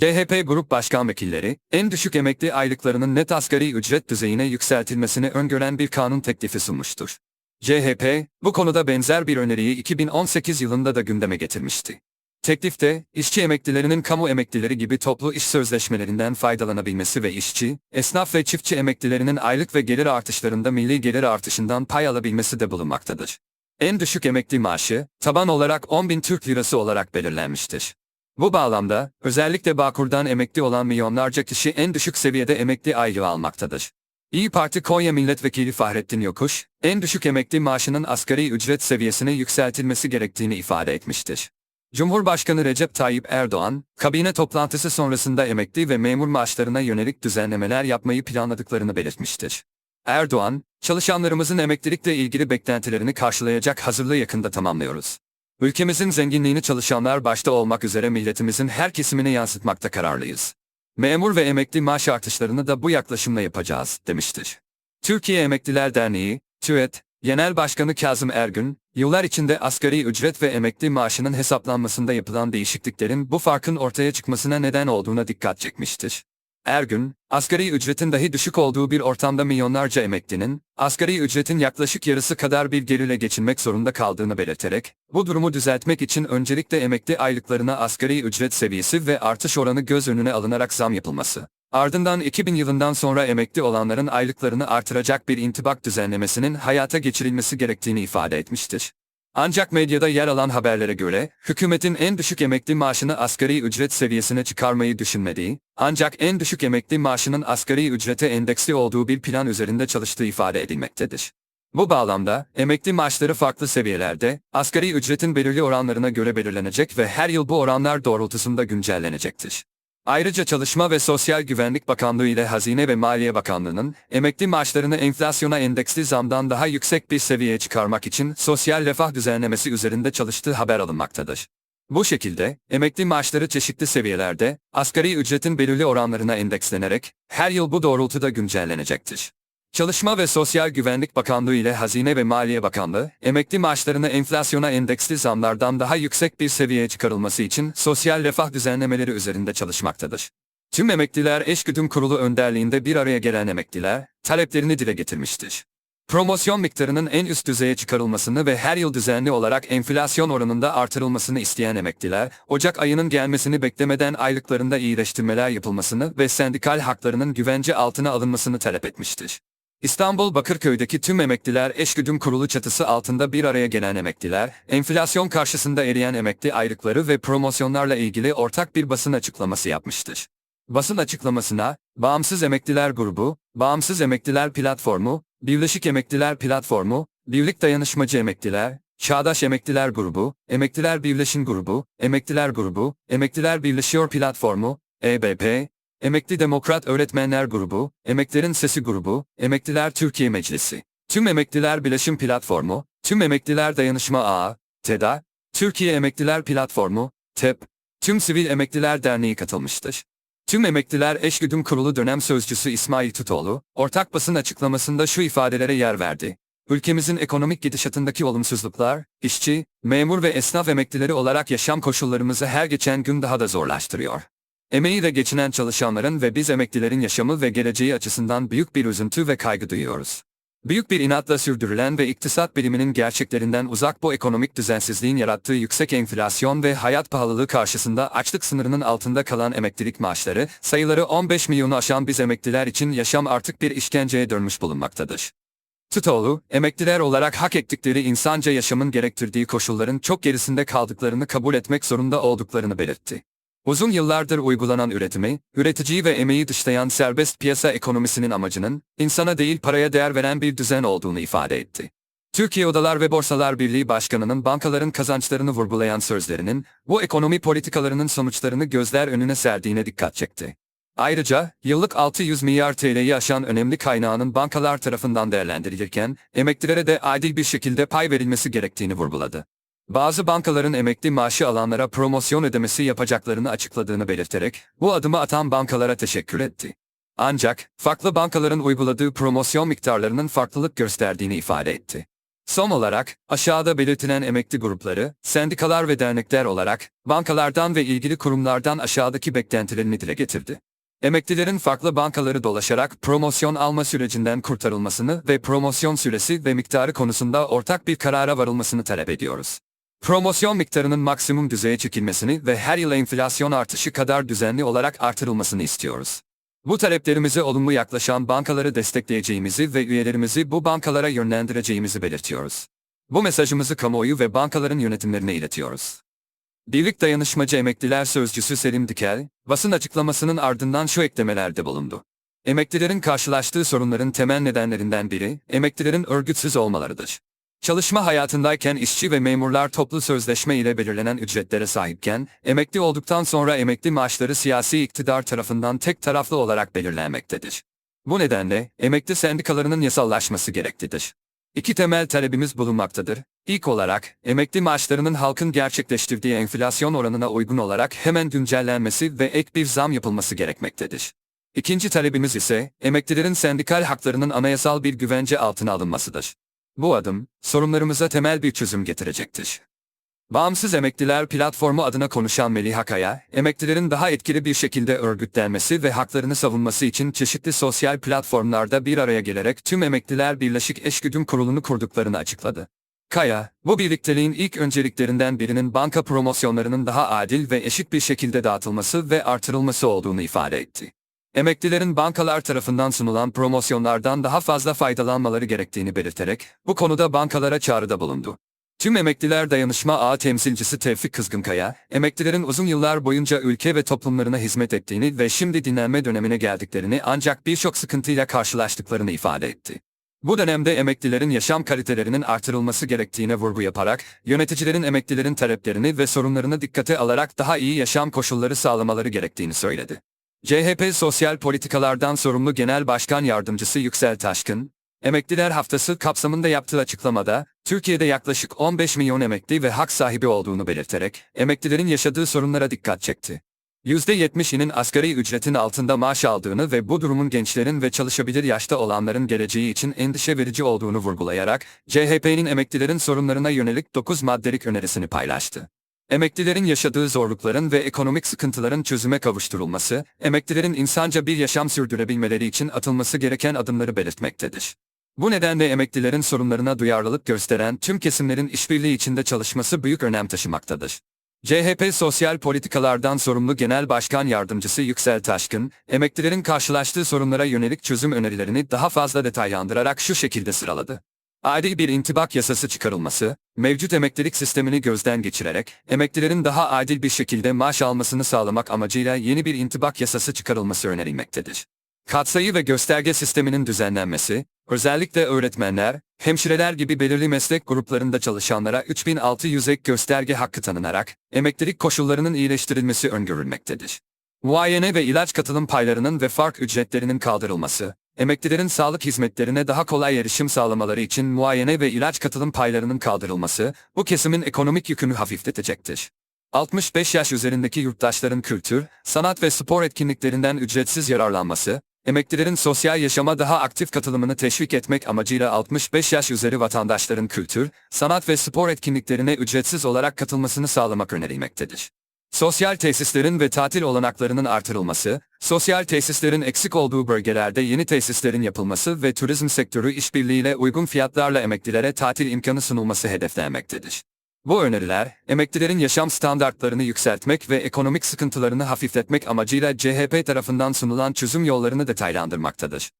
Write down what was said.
CHP Grup Başkan Vekilleri, en düşük emekli aylıklarının net asgari ücret düzeyine yükseltilmesini öngören bir kanun teklifi sunmuştur. CHP, bu konuda benzer bir öneriyi 2018 yılında da gündeme getirmişti. Teklifte, işçi emeklilerinin kamu emeklileri gibi toplu iş sözleşmelerinden faydalanabilmesi ve işçi, esnaf ve çiftçi emeklilerinin aylık ve gelir artışlarında milli gelir artışından pay alabilmesi de bulunmaktadır. En düşük emekli maaşı, taban olarak 10 bin Türk lirası olarak belirlenmiştir. Bu bağlamda, özellikle Bağkur'dan emekli olan milyonlarca kişi en düşük seviyede emekli aylığı almaktadır. İyi Parti Konya Milletvekili Fahrettin Yokuş, en düşük emekli maaşının asgari ücret seviyesine yükseltilmesi gerektiğini ifade etmiştir. Cumhurbaşkanı Recep Tayyip Erdoğan, kabine toplantısı sonrasında emekli ve memur maaşlarına yönelik düzenlemeler yapmayı planladıklarını belirtmiştir. Erdoğan, çalışanlarımızın emeklilikle ilgili beklentilerini karşılayacak hazırlığı yakında tamamlıyoruz. Ülkemizin zenginliğini çalışanlar başta olmak üzere milletimizin her kesimine yansıtmakta kararlıyız. Memur ve emekli maaş artışlarını da bu yaklaşımla yapacağız, demiştir. Türkiye Emekliler Derneği, TÜET, Genel Başkanı Kazım Ergün, yıllar içinde asgari ücret ve emekli maaşının hesaplanmasında yapılan değişikliklerin bu farkın ortaya çıkmasına neden olduğuna dikkat çekmiştir. Ergün, asgari ücretin dahi düşük olduğu bir ortamda milyonlarca emeklinin, asgari ücretin yaklaşık yarısı kadar bir gelirle geçinmek zorunda kaldığını belirterek, bu durumu düzeltmek için öncelikle emekli aylıklarına asgari ücret seviyesi ve artış oranı göz önüne alınarak zam yapılması, ardından 2000 yılından sonra emekli olanların aylıklarını artıracak bir intibak düzenlemesinin hayata geçirilmesi gerektiğini ifade etmiştir. Ancak medyada yer alan haberlere göre, hükümetin en düşük emekli maaşını asgari ücret seviyesine çıkarmayı düşünmediği, ancak en düşük emekli maaşının asgari ücrete endeksli olduğu bir plan üzerinde çalıştığı ifade edilmektedir. Bu bağlamda, emekli maaşları farklı seviyelerde, asgari ücretin belirli oranlarına göre belirlenecek ve her yıl bu oranlar doğrultusunda güncellenecektir. Ayrıca Çalışma ve Sosyal Güvenlik Bakanlığı ile Hazine ve Maliye Bakanlığı'nın emekli maaşlarını enflasyona endeksli zamdan daha yüksek bir seviyeye çıkarmak için sosyal refah düzenlemesi üzerinde çalıştığı haber alınmaktadır. Bu şekilde, emekli maaşları çeşitli seviyelerde, asgari ücretin belirli oranlarına endekslenerek, her yıl bu doğrultuda güncellenecektir. Çalışma ve Sosyal Güvenlik Bakanlığı ile Hazine ve Maliye Bakanlığı, emekli maaşlarını enflasyona endeksli zamlardan daha yüksek bir seviyeye çıkarılması için sosyal refah düzenlemeleri üzerinde çalışmaktadır. Tüm emekliler eşgüdüm kurulu önderliğinde bir araya gelen emekliler, taleplerini dile getirmiştir. Promosyon miktarının en üst düzeye çıkarılmasını ve her yıl düzenli olarak enflasyon oranında artırılmasını isteyen emekliler, Ocak ayının gelmesini beklemeden aylıklarında iyileştirmeler yapılmasını ve sendikal haklarının güvence altına alınmasını talep etmiştir. İstanbul Bakırköy'deki tüm emekliler eşgüdüm kurulu çatısı altında bir araya gelen emekliler, enflasyon karşısında eriyen emekli ayrıkları ve promosyonlarla ilgili ortak bir basın açıklaması yapmıştır. Basın açıklamasına, Bağımsız Emekliler Grubu, Bağımsız Emekliler Platformu, Birleşik Emekliler Platformu, Birlik Dayanışmacı Emekliler, Çağdaş Emekliler Grubu, Emekliler Birleşim Grubu, Emekliler Grubu, Emekliler Birleşiyor Platformu, EBP, Emekli Demokrat Öğretmenler Grubu, Emeklerin Sesi Grubu, Emekliler Türkiye Meclisi, Tüm Emekliler Bileşim Platformu, Tüm Emekliler Dayanışma Ağı, TEDA, Türkiye Emekliler Platformu, TEP, Tüm Sivil Emekliler Derneği katılmıştır. Tüm Emekliler Eşgüdüm Kurulu dönem sözcüsü İsmail Tutoğlu, ortak basın açıklamasında şu ifadelere yer verdi. Ülkemizin ekonomik gidişatındaki olumsuzluklar, işçi, memur ve esnaf emeklileri olarak yaşam koşullarımızı her geçen gün daha da zorlaştırıyor. Emeği de geçinen çalışanların ve biz emeklilerin yaşamı ve geleceği açısından büyük bir üzüntü ve kaygı duyuyoruz. Büyük bir inatla sürdürülen ve iktisat biliminin gerçeklerinden uzak bu ekonomik düzensizliğin yarattığı yüksek enflasyon ve hayat pahalılığı karşısında açlık sınırının altında kalan emeklilik maaşları, sayıları 15 milyonu aşan biz emekliler için yaşam artık bir işkenceye dönmüş bulunmaktadır. Tutoğlu, emekliler olarak hak ettikleri insanca yaşamın gerektirdiği koşulların çok gerisinde kaldıklarını kabul etmek zorunda olduklarını belirtti. Uzun yıllardır uygulanan üretimi, üreticiyi ve emeği dışlayan serbest piyasa ekonomisinin amacının, insana değil paraya değer veren bir düzen olduğunu ifade etti. Türkiye Odalar ve Borsalar Birliği Başkanı'nın bankaların kazançlarını vurgulayan sözlerinin, bu ekonomi politikalarının sonuçlarını gözler önüne serdiğine dikkat çekti. Ayrıca, yıllık 600 milyar TL'yi aşan önemli kaynağının bankalar tarafından değerlendirilirken, emeklilere de adil bir şekilde pay verilmesi gerektiğini vurguladı. Bazı bankaların emekli maaşı alanlara promosyon ödemesi yapacaklarını açıkladığını belirterek, bu adımı atan bankalara teşekkür etti. Ancak, farklı bankaların uyguladığı promosyon miktarlarının farklılık gösterdiğini ifade etti. Son olarak, aşağıda belirtilen emekli grupları, sendikalar ve dernekler olarak, bankalardan ve ilgili kurumlardan aşağıdaki beklentilerini dile getirdi. Emeklilerin farklı bankaları dolaşarak promosyon alma sürecinden kurtarılmasını ve promosyon süresi ve miktarı konusunda ortak bir karara varılmasını talep ediyoruz. Promosyon miktarının maksimum düzeye çekilmesini ve her yıl enflasyon artışı kadar düzenli olarak artırılmasını istiyoruz. Bu taleplerimize olumlu yaklaşan bankaları destekleyeceğimizi ve üyelerimizi bu bankalara yönlendireceğimizi belirtiyoruz. Bu mesajımızı kamuoyu ve bankaların yönetimlerine iletiyoruz. Birlik Dayanışmacı Emekliler Sözcüsü Selim Dikel, basın açıklamasının ardından şu eklemelerde bulundu. Emeklilerin karşılaştığı sorunların temel nedenlerinden biri, emeklilerin örgütsüz olmalarıdır. Çalışma hayatındayken işçi ve memurlar toplu sözleşme ile belirlenen ücretlere sahipken, emekli olduktan sonra emekli maaşları siyasi iktidar tarafından tek taraflı olarak belirlenmektedir. Bu nedenle, emekli sendikalarının yasallaşması gereklidir. İki temel talebimiz bulunmaktadır. İlk olarak, emekli maaşlarının halkın gerçekleştirdiği enflasyon oranına uygun olarak hemen güncellenmesi ve ek bir zam yapılması gerekmektedir. İkinci talebimiz ise, emeklilerin sendikal haklarının anayasal bir güvence altına alınmasıdır. Bu adım, sorunlarımıza temel bir çözüm getirecektir. Bağımsız Emekliler Platformu adına konuşan Melih Akaya, emeklilerin daha etkili bir şekilde örgütlenmesi ve haklarını savunması için çeşitli sosyal platformlarda bir araya gelerek tüm Emekliler Birleşik Eşgüdüm Kurulu'nu kurduklarını açıkladı. Kaya, bu birlikteliğin ilk önceliklerinden birinin banka promosyonlarının daha adil ve eşit bir şekilde dağıtılması ve artırılması olduğunu ifade etti. Emeklilerin bankalar tarafından sunulan promosyonlardan daha fazla faydalanmaları gerektiğini belirterek, bu konuda bankalara çağrıda bulundu. Tüm Emekliler Dayanışma Ağı temsilcisi Tevfik Kızgınkaya, emeklilerin uzun yıllar boyunca ülke ve toplumlarına hizmet ettiğini ve şimdi dinlenme dönemine geldiklerini ancak birçok sıkıntıyla karşılaştıklarını ifade etti. Bu dönemde emeklilerin yaşam kalitelerinin artırılması gerektiğine vurgu yaparak, yöneticilerin emeklilerin taleplerini ve sorunlarını dikkate alarak daha iyi yaşam koşulları sağlamaları gerektiğini söyledi. CHP Sosyal Politikalardan Sorumlu Genel Başkan Yardımcısı Yüksel Taşkın, Emekliler Haftası kapsamında yaptığı açıklamada, Türkiye'de yaklaşık 15 milyon emekli ve hak sahibi olduğunu belirterek, emeklilerin yaşadığı sorunlara dikkat çekti. %70'inin asgari ücretin altında maaş aldığını ve bu durumun gençlerin ve çalışabilir yaşta olanların geleceği için endişe verici olduğunu vurgulayarak, CHP'nin emeklilerin sorunlarına yönelik 9 maddelik önerisini paylaştı. Emeklilerin yaşadığı zorlukların ve ekonomik sıkıntıların çözüme kavuşturulması, emeklilerin insanca bir yaşam sürdürebilmeleri için atılması gereken adımları belirtmektedir. Bu nedenle emeklilerin sorunlarına duyarlılık gösteren tüm kesimlerin işbirliği içinde çalışması büyük önem taşımaktadır. CHP Sosyal Politikalardan Sorumlu Genel Başkan Yardımcısı Yüksel Taşkın, emeklilerin karşılaştığı sorunlara yönelik çözüm önerilerini daha fazla detaylandırarak şu şekilde sıraladı. Adil bir intibak yasası çıkarılması, mevcut emeklilik sistemini gözden geçirerek, emeklilerin daha adil bir şekilde maaş almasını sağlamak amacıyla yeni bir intibak yasası çıkarılması önerilmektedir. Katsayı ve gösterge sisteminin düzenlenmesi, özellikle öğretmenler, hemşireler gibi belirli meslek gruplarında çalışanlara 3600 ek gösterge hakkı tanınarak, emeklilik koşullarının iyileştirilmesi öngörülmektedir. Muayene ve ilaç katılım paylarının ve fark ücretlerinin kaldırılması, emeklilerin sağlık hizmetlerine daha kolay erişim sağlamaları için muayene ve ilaç katılım paylarının kaldırılması, bu kesimin ekonomik yükünü hafifletecektir. 65 yaş üzerindeki yurttaşların kültür, sanat ve spor etkinliklerinden ücretsiz yararlanması, emeklilerin sosyal yaşama daha aktif katılımını teşvik etmek amacıyla 65 yaş üzeri vatandaşların kültür, sanat ve spor etkinliklerine ücretsiz olarak katılmasını sağlamak önerilmektedir. Sosyal tesislerin ve tatil olanaklarının artırılması, sosyal tesislerin eksik olduğu bölgelerde yeni tesislerin yapılması ve turizm sektörü işbirliğiyle uygun fiyatlarla emeklilere tatil imkanı sunulması hedeflenmektedir. Bu öneriler, emeklilerin yaşam standartlarını yükseltmek ve ekonomik sıkıntılarını hafifletmek amacıyla CHP tarafından sunulan çözüm yollarını detaylandırmaktadır.